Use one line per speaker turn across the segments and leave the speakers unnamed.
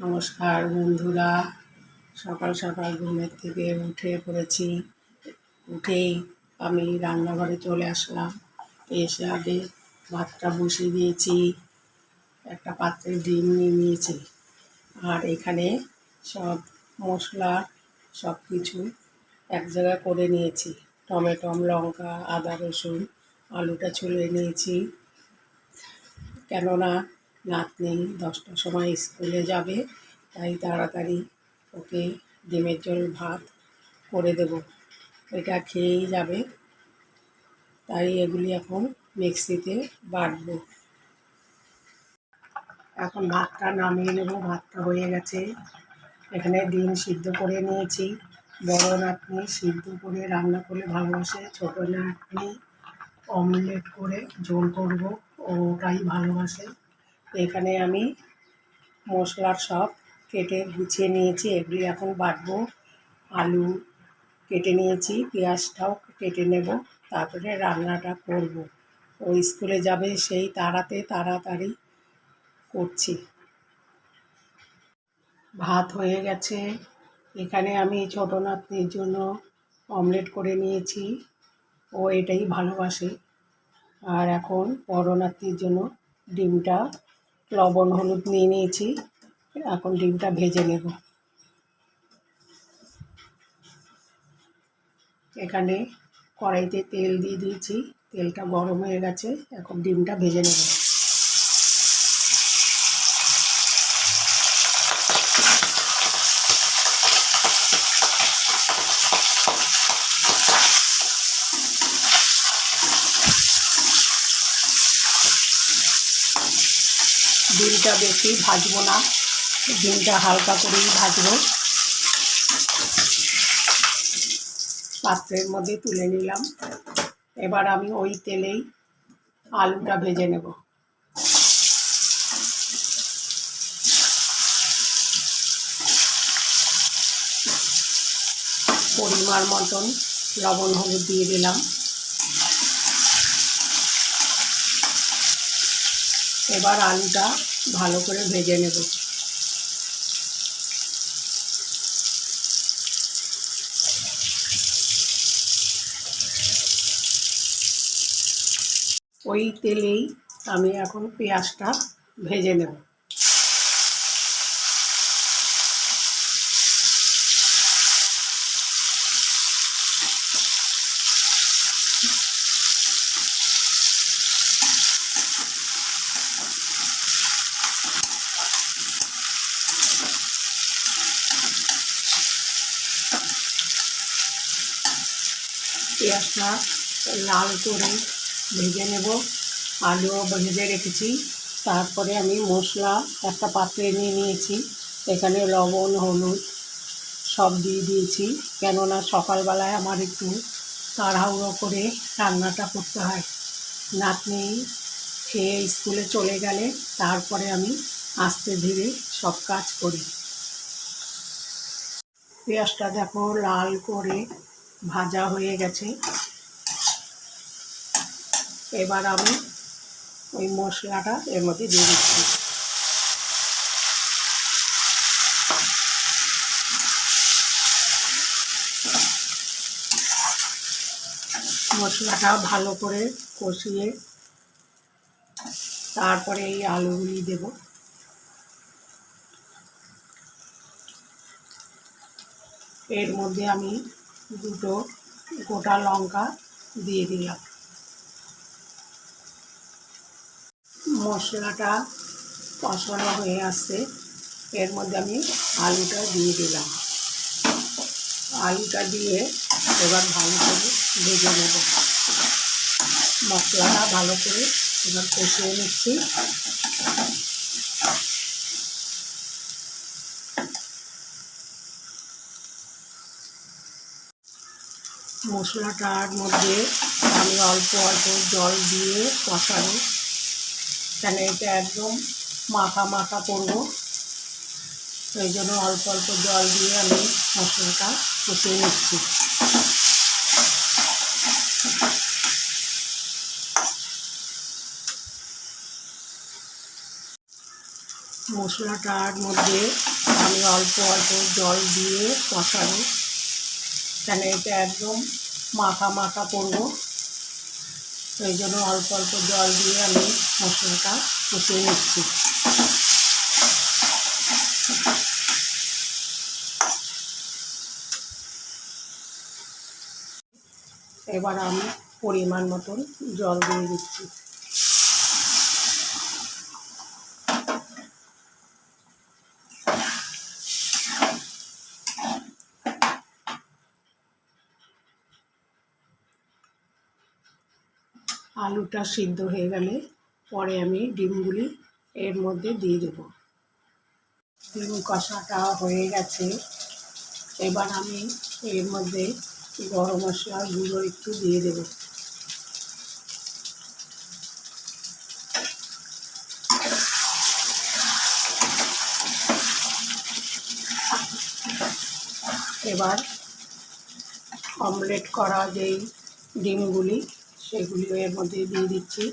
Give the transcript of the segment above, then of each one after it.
নমস্কার বন্ধুরা। সকাল সকাল ঘুমের থেকে উঠে পড়েছি। উঠেই আমি রান্নাঘরে চলে আসলাম। এসে আগে ভাতটা বসিয়ে দিয়েছি। একটা পাত্রে ডিম নিয়ে নিয়েছি। আর এখানে সব মশলা সব কিছু এক জায়গায় করে নিয়েছি। টমেটো, লঙ্কা, আদা, রসুন, আলুটা ছুলে নিয়েছি। কেননা নাতনি দশটার সময় স্কুলে যাবে, তাই তাড়াতাড়ি ওকে ডিমের জল ভাত করে দেব। এটা খেয়েই যাবে, তাই এগুলি এখন মিক্সিতে বাটবো। এখন ভাতটা নামিয়ে নেব, ভাতটা হয়ে গেছে। এখানে ডিম সিদ্ধ করে নিয়েছি। বড় নাতনি সিদ্ধ করে রান্না করলে ভালোবাসে, ছোটো নাতনি অমলেট করে ঝোল করব ওটাই ভালোবাসে। এখানে আমি মশলার সব কেটে গুছিয়ে নিয়েছি। এগুলি এখন বাটবো। আলু কেটে নিয়েছি, পেঁয়াজটাও কেটে নেব, তারপরে রান্নাটা করব। ও স্কুলে যাবে, সেই তাড়াতে তাড়াতাড়ি করছি। ভাত হয়ে গেছে। এখানে আমি ছোটো নাতনির জন্য অমলেট করে নিয়েছি। ও এটাই ভালোবাসে। আর এখন বড় নাতনির জন্য ডিমটা লবণ, হলুদ নিয়ে নিয়েছি। এখন ডিমটা ভেজে নেব। এখানে কড়াইতে তেল দিয়ে দিয়েছি। তেলটা গরম হয়ে গেছে, এখন ডিমটা ভেজে নেব। ডিমটা বেশি ভাজবো না। ডিমটা হালকা করেই ভাজবো। পাত্রের মধ্যে তুলে নিলাম। এবার আমি ওই তেলেই আলুটা ভেজে নেব। পরিমাণ মতন লবণ হলুদ দিয়ে দিলাম। এবার আলুটা ভালো করে ভেজে নেব। ওই তেলেই আমি এখন পেঁয়াজটা ভেজে নেব। পেঁয়াজটা লাল করে ভেজে নেব। আলুও ভেজে রেখেছি। তারপরে আমি মশলা, একটা পাত্রে নিয়ে নিয়েছি। এখানে লবণ, হলুদ সব দিয়ে দিয়েছি। কেননা সকালবেলায় আমার একটু তাড়াহুড়ো করে রান্নাটা করতে হয়। নাতনি খেয়ে স্কুলে চলে গেলে তারপরে আমি আস্তে ধীরে সব কাজ করি। পেঁয়াজটা দেখো লাল করে ভাজা হয়ে গেছে। এবার আমি ওই মশলাটা এর মধ্যে দিয়ে দিচ্ছি। মশলাটা ভালো করে কষিয়ে তারপরে এই আলুগুলি দেব। এর মধ্যে আমি দুটো গোটা লঙ্কা দিয়ে দিলাম। মশলাটা কষানো হয়ে আসছে। এর মধ্যে আমি আলুটা দিয়ে দিলাম। আলুটা দিয়ে এবার ভালো করে ভেজে নেব। মশলাটা ভালো করে এবার কষিয়ে নিচ্ছি। মশলাটার মধ্যে আমি অল্প অল্প জল দিয়ে কষানো কেন এটা একদম মাখা মাখা করব। সেই জন্য অল্প অল্প জল দিয়ে আমি মশলাটা কষিয়ে নিচ্ছি। মশলা মশলাটার মধ্যে আমি অল্প অল্প জল দিয়ে কষাবো। কেন এটা একদম মাখা মাখা করব। সেই জন্য অল্প অল্প জল দিয়ে আমি মশলাটা কষিয়ে নিচ্ছি। এবার আমি পরিমাণ মতন জল দিয়ে দিচ্ছি। আলুটা সিদ্ধ হয়ে গেলে পরে আমি ডিমগুলি এর মধ্যে দিয়ে দেব। ডিম কষাটা হয়ে গেছে। এবার আমি এর মধ্যে গরম মশলার গুঁড়ো একটু দিয়ে দেব। এবার অমলেট করা যেই ডিমগুলি সেগুলিও এর মধ্যে দিয়ে দিচ্ছি।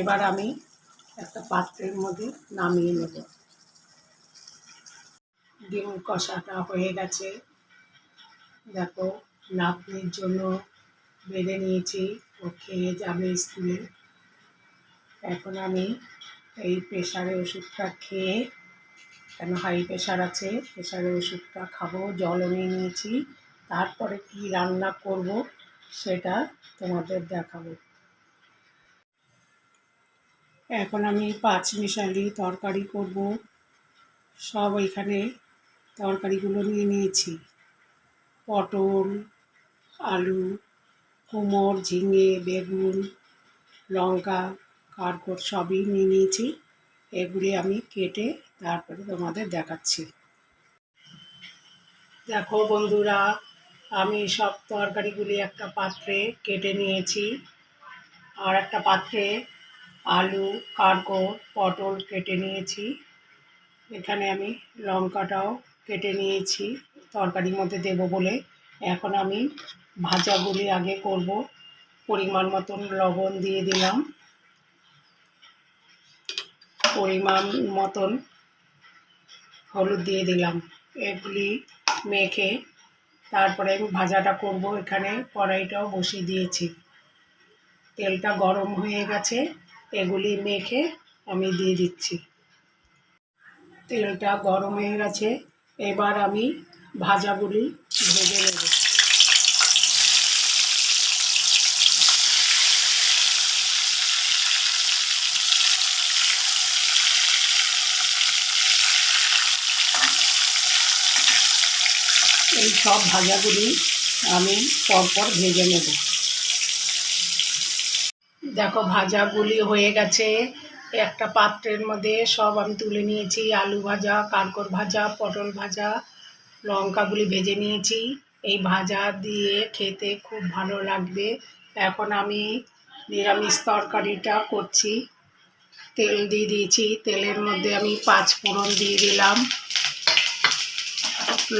এবার আমি একটা পাত্রের মধ্যে নামিয়ে নেব। ডিম কষাটা হয়ে গেছে। দেখো, নাতনির জন্য বেড়ে নিয়েছি। ও খেয়ে যাবে স্কুলে। এখন আমি এই প্রেশারের ওষুধটা খেয়ে কেন হাই প্রেশার আছে? প্রেশারের ওষুধটা খাব জলও নিয়ে নিয়েছি। তারপরে কি রান্না করব সেটা তোমাদের দেখাবো। এখন আমি পাঁচ মিশালি তরকারি করব। সব এখানে তরকারিগুলো নিয়ে নিয়েছি। পটল, আলু কুমড় ঝিঙে, বেগুন, লঙ্কা কারকট সবই নিয়ে নিয়েছি। এগুলি আমি কেটে তারপরে তোমাদের দেখাচ্ছি। দেখো বন্ধুরা, আমি সব তরকারিগুলি একটা পাত্রে কেটে নিয়েছি। আর একটা পাত্রে আলু কারকট পটল কেটে নিয়েছি। এখানে আমি লঙ্কাটাও কেটে নিয়েছি, তরকারির মধ্যে দেব বলে। এখন আমি ভাজাগুলি আগে করব। পরিমাণ মতন লবণ দিয়ে দিলাম। পরিমাণ মতন হলুদ দিয়ে দিলাম। এগুলি মেখে তারপরে আমি ভাজাটা করব এখানে। কড়াইটাও বসিয়ে দিয়েছি। তেলটা গরম হয়ে গেছে। এগুলি মেখে আমি দিয়ে দিচ্ছি। তেলটা গরম হয়ে গেছে। এবার আমি ভাজাগুলি ভেজে নেব। এই সব ভাজাগুলি আমি পরপর ভেজে নেব। দেখো, ভাজাগুলি হয়ে গেছে। একটা পাত্রের মধ্যে সব আমি তুলে নিয়েছি। আলু ভাজা কারকর ভাজা, পটল ভাজা, লঙ্কাগুলি ভেজে নিয়েছি। এই ভাজা দিয়ে খেতে খুব ভালো লাগবে। এখন আমি নিরামিষ তরকারিটা করছি। তেল দিয়ে দিয়েছি। তেলের মধ্যে আমি পাঁচ ফোড়ন দিয়ে দিলাম।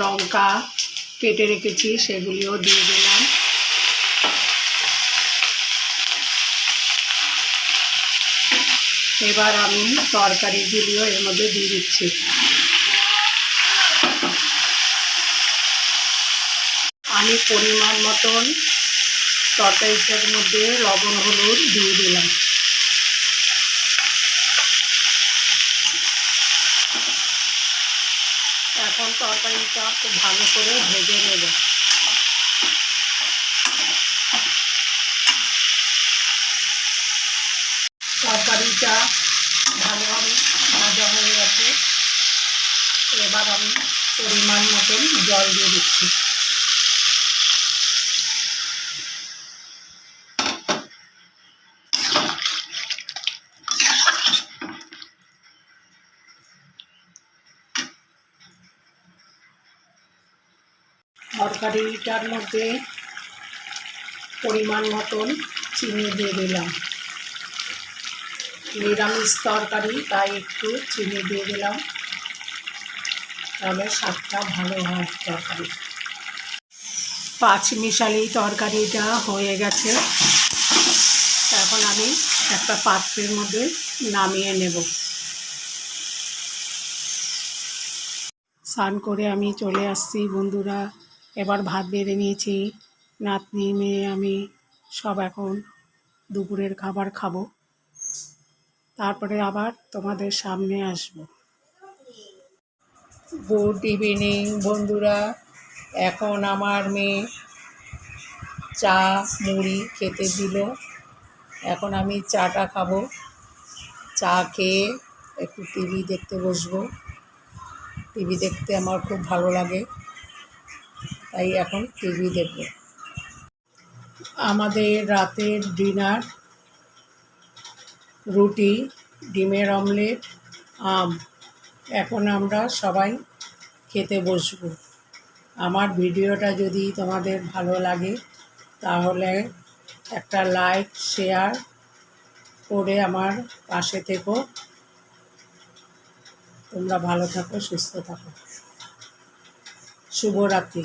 লঙ্কা কেটে রেখেছি, সেগুলিও দিয়ে দিলাম। এবার আমি তরকারিগুলিও এর মধ্যে দিয়ে দিচ্ছি। আমি পরিমাণ মতন তরকারিটার মধ্যে লবণ, হলুদ দিয়ে দিলাম। এখন তরকারিটা খুব ভালো করে ভেজে নেব। তরকারিটা ভালোভাবে ভাজা হয়ে গেছে। এবার আমি পরিমাণ মতন জল দিয়ে দিচ্ছি। তরকারিটার মধ্যে পরিমাণ মতন চিনি দিয়ে দিলাম। নিরামিষ তরকারি, তাই একটু চিনি দিয়ে দিলাম। তাহলে স্বাদটা ভালো হয় তরকারি। পাঁচ মিশালি তরকারিটা হয়ে গেছে। এখন আমি একটা পাত্রের মধ্যে নামিয়ে নেব। স্নান করে আমি চলে আসছি বন্ধুরা। এবার ভাত বেড়ে নিয়েছি। নাতনি, মেয়ে, আমি সব এখন দুপুরের খাবার খাব। তারপরে আবার তোমাদের সামনে আসব। গুড ইভিনিং বন্ধুরা। এখন আমার মেয়ে চা, মুড়ি খেতে দিল। এখন আমি চাটা খাব। চা খেয়ে একটু টিভি দেখতে বসবো। টিভি দেখতে আমার খুব ভালো লাগে। তাই এখন টিভি দেখব। আমাদের রাতের ডিনার, রুটি, ডিমের অমলেট, আম। এখন আমরা সবাই খেতে বসবো। আমার ভিডিওটা যদি তোমাদের ভালো লাগে, তাহলে একটা লাইক, শেয়ার করে আমার পাশে থেকো। তোমরা ভালো থাকো, সুস্থ থাকো। শুভরাত্রি।